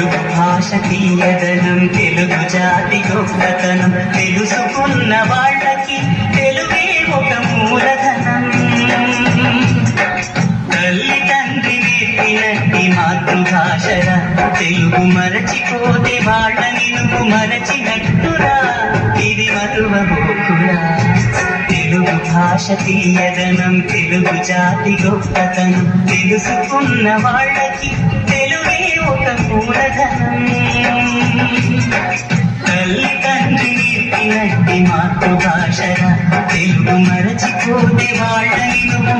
తెలుగు భాష తీయదనం తెలుగు జాతి గొప్పతనం తెలుసుకున్న వాళ్ళకి తెలుగే ఒక మూలధనం. తల్లి తండ్రి నేర్పినట్టి మాతృభాషరా తెలుగు మరచిపోతే వాళ్ళని నువ్వు మరచినట్టురా ఇది మరువబోకురా. తెలుగు భాష తీయదనం తెలుగు జాతి గొప్పతనం తెలుసుకున్న వాళ్ళకి తల్లి తండ్రి నేర్పినట్టి మాతృభాషరా తెలుగు మరచిపోతే వాళ్ళని నువ్వు మరచినట్టు